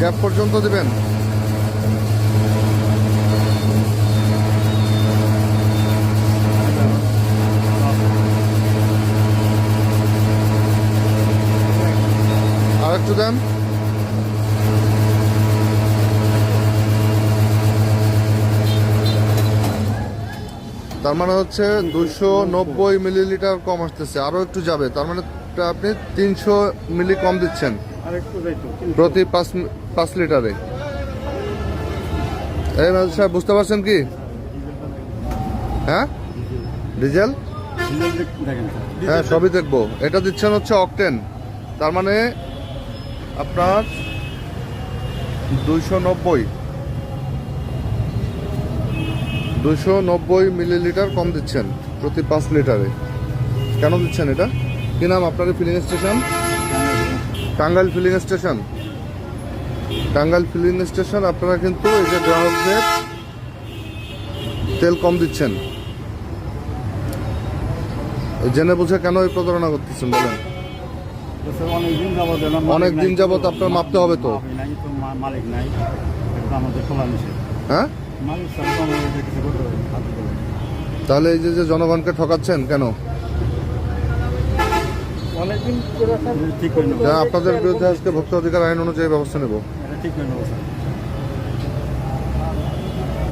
Gap পর্যন্ত দেবেন। আর একটু দেন। তার মানে হচ্ছে দুশো নব্বই মিলিলিটার কম আসতেছে আরও একটু যাবে। তার মানে আপনি তিনশো মিলি কম দিচ্ছেন। প্রতি পাঁচ পাঁচ লিটারে। এই ম্যাজিস্ট্রেট সাহেব, বুঝতে পারছেন কি? হ্যাঁ? ডিজেল? হ্যাঁ সবই দেখব। এটা দিচ্ছেন হচ্ছে অকটেন। তার মানে আপনার দুইশো নব্বই। দুইশো নব্বই মিলিলিটার কম দিচ্ছেন প্রতি পাঁচ লিটারে। কেন দিচ্ছেন এটা? কি নাম আপনার filling station Tangail filling station Tangail filling station আপনারা কিন্তু এই যে গ্রাহকদের তেল কম দিচ্ছেন জেনে বুঝে কেন এই প্রতারণা করতেছেন বলেন অনেক দিন যাবত যাবত আপনার মাপতে হবে তো। মালিক নাই আমাদের খোলা হ্যাঁ। তাহলে এই যে জনগণকে ঠকাচ্ছেন কেন আপনাদের বিরুদ্ধে আজকে ভোক্তা অধিকার আইন অনুযায়ী ব্যবস্থা নেব take.